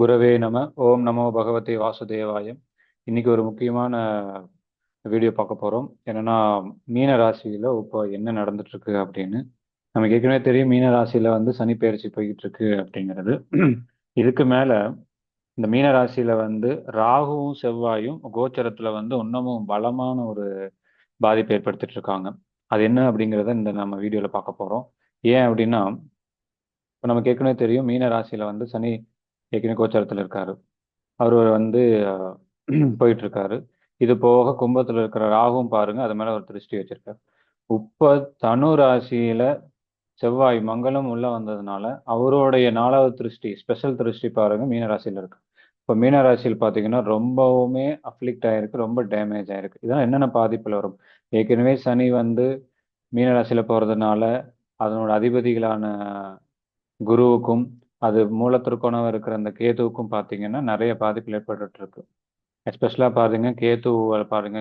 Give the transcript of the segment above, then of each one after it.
குரவே நம. ஓம் நமோ பகவதே வாசுதேவாயம் இன்னைக்கு ஒரு முக்கியமான வீடியோ பார்க்க போறோம். என்னன்னா மீன ராசியில இப்போ என்ன நடந்துட்டு இருக்கு அப்படின்னு. நமக்கு ஏற்கனவே தெரியும் மீன ராசியில வந்து சனி பயிற்சி போய்கிட்டு இருக்கு அப்படிங்கிறது. இதுக்கு மேல இந்த மீன ராசியில வந்து ராகுவும் செவ்வாயும் கோச்சரத்துல வந்து இன்னமும் பலமான ஒரு பாதிப்பு ஏற்படுத்திட்டு இருக்காங்க. அது என்ன அப்படிங்கிறத இந்த நம்ம வீடியோல பார்க்க போறோம். ஏன் அப்படின்னா இப்போ நமக்கு ஏற்கனவே தெரியும் மீன ராசியில வந்து சனி ஏற்கனவே கோச்சாரத்தில் இருக்காரு. அவர் வந்து போயிட்டு இருக்காரு இது போக கும்பத்தில் இருக்கிற ராகும் பாருங்க அது மேலே ஒரு திருஷ்டி வச்சிருக்காரு. உப்ப தனு ராசியில செவ்வாய் மங்களம் உள்ள வந்ததுனால அவருடைய நாலாவது திருஷ்டி ஸ்பெஷல் திருஷ்டி பாருங்க மீனராசியில இருக்கு. இப்போ மீனராசியில் பார்த்தீங்கன்னா ரொம்பவுமே அஃப்ளிக்ட் ஆயிருக்கு ரொம்ப டேமேஜ் ஆயிருக்கு. இதெல்லாம் என்னென்ன பாதிப்பில் வரும்? ஏற்கனவே சனி வந்து மீனராசியில போறதுனால அதனோட அதிபதிகளான குருவுக்கும் அது மூலத்திற்கோணம் இருக்கிற அந்த கேதுவுக்கும் பார்த்தீங்கன்னா நிறைய பாதிப்பு ஏற்பட்டு இருக்கு எஸ்பெஷலாக பாருங்க கேது பாருங்க.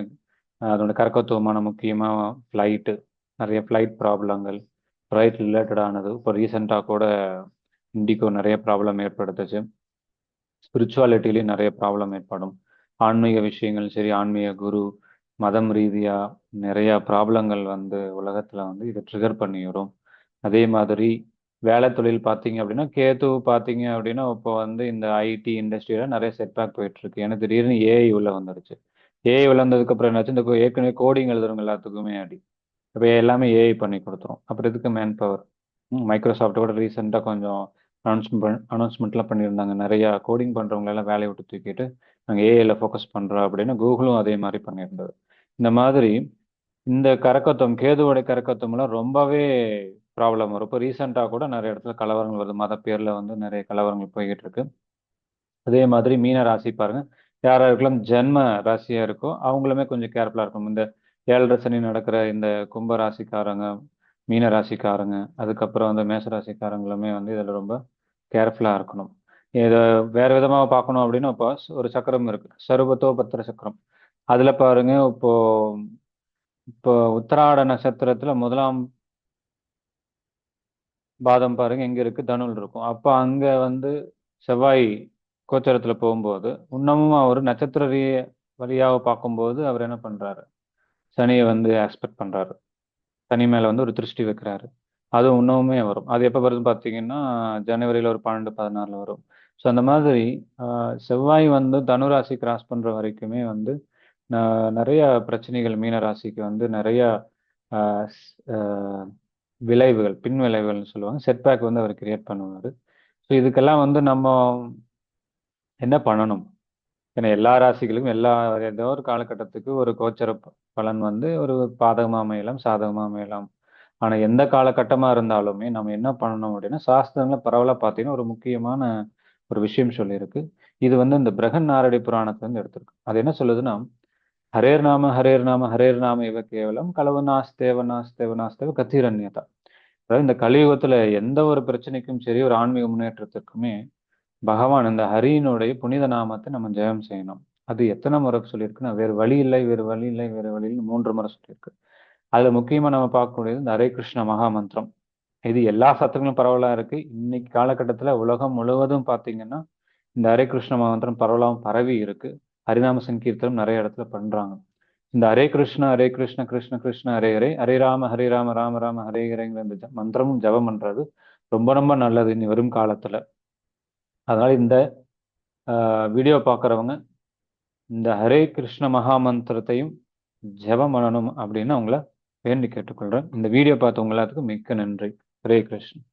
அதோட கரக்கத்துவமான முக்கியமாக ஃப்ளைட்டு நிறைய ஃப்ளைட் ப்ராப்ளங்கள் ஃப்ளைட் ரிலேட்டடானது இப்போ ரீசெண்டாக கூட இண்டிகோ நிறைய ப்ராப்ளம் ஏற்படுத்துச்சு. ஸ்பிரிச்சுவாலிட்டிலையும் நிறைய ப்ராப்ளம் ஏற்படும். ஆன்மீக விஷயங்கள் சரி ஆன்மீக குரு மதம் ரீதியாக நிறையா ப்ராப்ளங்கள் வந்து உலகத்தில் வந்து இதை ட்ரிகர் பண்ணி வரும் அதே மாதிரி வேலை தொழில் பார்த்தீங்க அப்படின்னா கேது பார்த்தீங்க அப்படின்னா இப்போ வந்து இந்த ஐடி இண்டஸ்ட்ரியில நிறைய செட்பேக் போயிட்டு இருக்கு ஏன்னா திடீர்னு ஏஐ உள்ள வந்துருச்சு. ஏஐ வளர்ந்ததுக்கு அப்புறம் என்னாச்சு? இந்த ஏற்கனவே கோடிங் எழுதுறவங்க எல்லாத்துக்குமே அடி. இப்போ எல்லாமே ஏஐ பண்ணி கொடுத்துரும். அப்புறம் இதுக்கு மேன் பவர் மைக்ரோசாஃப்ட் கூட ரீசெண்டாக கொஞ்சம் அனௌன்ஸ்மெண்ட் அனௌன்ஸ்மெண்ட்லாம் பண்ணியிருந்தாங்க. நிறையா கோடிங் பண்ணுறவங்களெல்லாம் வேலையை விட்டு தூக்கிட்டு நாங்கள் ஏஐல ஃபோக்கஸ் பண்ணுறோம் அப்படின்னு கூகுளும் அதே மாதிரி பண்ணியிருந்தது. இந்த மாதிரி இந்த கரக்கத்துவம் கேதுவோட கரக்கத்துவம்லாம் ரொம்பவே ப்ராப்ளம் வரும். இப்போ ரீசெண்டாக கூட நிறைய இடத்துல கலவரங்கள் வருது. மத பேரில் வந்து நிறைய கலவரங்கள் போய்கிட்டு இருக்கு. அதே மாதிரி மீன ராசி பாருங்க. யாராருக்கெல்லாம் ஜென்ம ராசியாக இருக்கோ அவங்களுமே கொஞ்சம் கேர்ஃபுல்லாக இருக்கும் இந்த ஏழரை சனி நடக்கிற இந்த கும்ப ராசிக்காரங்க மீன ராசிக்காரங்க அதுக்கப்புறம் வந்து மேச ராசிக்காரங்களுமே வந்து இதில் ரொம்ப கேர்ஃபுல்லாக இருக்கணும். இதை வேறு விதமாக பார்க்கணும் அப்படின்னா இப்போ ஒரு சக்கரம் இருக்குது சருபத்தோ பத்திர சக்கரம். அதில் பாருங்க இப்போ இப்போ உத்தராட நட்சத்திரத்தில் முதலாம் பாதம் பாருங்க எங்க இருக்கு தனுல் இருக்கும். அப்ப அங்க வந்து செவ்வாய் கோச்சரத்துல போகும்போது இன்னமும் அவர் நட்சத்திர வழியாக பார்க்கும்போது அவர் என்ன பண்றாரு? சனியை வந்து எக்ஸ்பெக்ட் பண்றாரு. சனி மேல வந்து ஒரு திருஷ்டி வைக்கிறாரு. அது இன்னமுமே வரும். அது எப்போ வருதுன்னு பார்த்தீங்கன்னா ஜனவரியில் ஒரு பன்னெண்டு பதினாறுல வரும். ஸோ அந்த மாதிரி செவ்வாய் வந்து தனுராசி கிராஸ் பண்ற வரைக்குமே வந்து நிறைய பிரச்சனைகள் மீன ராசிக்கு வந்து நிறைய விளைவுகள் பின் விளைவுகள்னு சொல்லுவாங்க. செட்பேக் வந்து அவர் கிரியேட் பண்ணுவார். ஸோ இதுக்கெல்லாம் வந்து நம்ம என்ன பண்ணணும்? ஏன்னா எல்லா ராசிகளுக்கும் எல்லா ஏதோ ஒரு காலகட்டத்துக்கு ஒரு கோச்சர பலன் வந்து ஒரு பாதகமாக அமையலாம் சாதகமாக அமையலாம். ஆனால் எந்த காலகட்டமாக இருந்தாலுமே நம்ம என்ன பண்ணணும் அப்படின்னா சாஸ்திரங்களில் பரவலாக பார்த்தீங்கன்னா ஒரு முக்கியமான ஒரு விஷயம் சொல்லியிருக்கு. இது வந்து இந்த பிரகன் நாரடி புராணத்துலேருந்து எடுத்திருக்கு. அது என்ன சொல்லுதுன்னா ஹரேர் நாம ஹரேர் நாம ஹரேர் நாம இவ கேவலம் கலவனாஸ்தேவ நாஸ்தேவ நாஸ்தேவ கத்திரண்யதா அதாவது இந்த கலியுகத்துல எந்த ஒரு பிரச்சனைக்கும் சரி ஒரு ஆன்மீக முன்னேற்றத்திற்குமே பகவான் இந்த ஹரியினுடைய புனித நாமத்தை நம்ம ஜெயம் செய்யணும். அது எத்தனை முறை சொல்லியிருக்குன்னா வேறு வழி இல்லை வேறு வழி இல்லை வேறு வழி மூன்று முறை சொல்லியிருக்கு. அதுல முக்கியமா நம்ம பார்க்கக்கூடியது இந்த ஹரே கிருஷ்ண மகா மந்திரம். இது எல்லா சத்தங்களும் பரவலா இருக்கு. இன்னைக்கு காலகட்டத்துல உலகம் முழுவதும் பாத்தீங்கன்னா இந்த ஹரே கிருஷ்ண மந்திரம் பரவலாகவும் பரவி இருக்கு. ஹரிநாம சங்கீர்த்தனம் நிறைய இடத்துல பண்றாங்க. இந்த ஹரே கிருஷ்ண ஹரே கிருஷ்ண கிருஷ்ண கிருஷ்ண ஹரே ஹரே ஹரே ராம ஹரே ராம ராம ராம ஹரே ஹரேங்கிற இந்த மந்திரமும் ஜபம் பண்றது ரொம்ப ரொம்ப நல்லது இனி வரும் காலத்துல. அதனால இந்த வீடியோ பார்க்குறவங்க இந்த ஹரே கிருஷ்ண மகா மந்திரத்தையும் ஜபம் பண்ணணும் அப்படின்னு அவங்கள வேண்டி கேட்டுக்கொள்றேன். இந்த வீடியோ பார்த்தவங்க எல்லாத்துக்கும் மிக்க நன்றி. ஹரே கிருஷ்ணன்